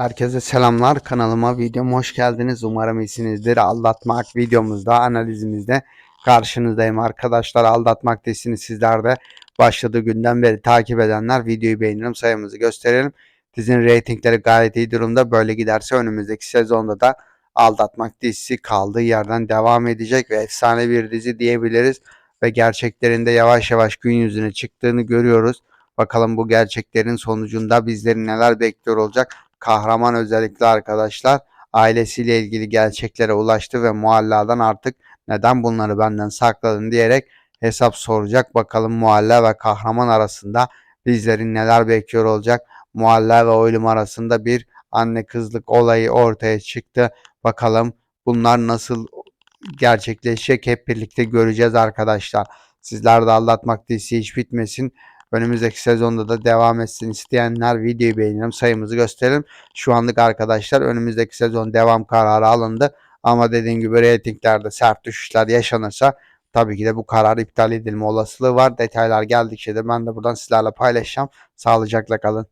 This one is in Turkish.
Herkese selamlar. Kanalıma videoma hoş geldiniz. Umarım iyisinizdir. Aldatmak videomuzda, analizimizde karşınızdayım arkadaşlar. Aldatmak dizisini sizler de başladığı günden beri takip edenler videoyu beğenelim, sayımızı gösterelim. Dizinin reytingleri gayet iyi durumda. Böyle giderse önümüzdeki sezonda da Aldatmak dizisi kaldığı yerden devam edecek ve efsane bir dizi diyebiliriz. Ve gerçeklerinde yavaş yavaş gün yüzüne çıktığını görüyoruz. Bakalım bu gerçeklerin sonucunda bizleri neler bekliyor olacak kahraman özellikle arkadaşlar ailesiyle ilgili gerçeklere ulaştı ve mualladan artık neden bunları benden sakladın diyerek hesap soracak. Bakalım mualla ve kahraman arasında bizlerin neler bekliyor olacak. Mualla ve oylum arasında bir anne kızlık olayı ortaya çıktı. Bakalım bunlar nasıl gerçekleşecek hep birlikte göreceğiz arkadaşlar. Sizler de aldatmak dizisi hiç bitmesin. Önümüzdeki sezonda da devam etsin isteyenler videoyu beğenelim sayımızı gösterelim. Şu anlık arkadaşlar önümüzdeki sezon devam kararı alındı. Ama dediğim gibi reytinglerde sert düşüşler yaşanırsa tabii ki de bu karar iptal edilme olasılığı var. Detaylar geldikçe de ben de buradan sizlerle paylaşacağım. Sağlıcakla kalın.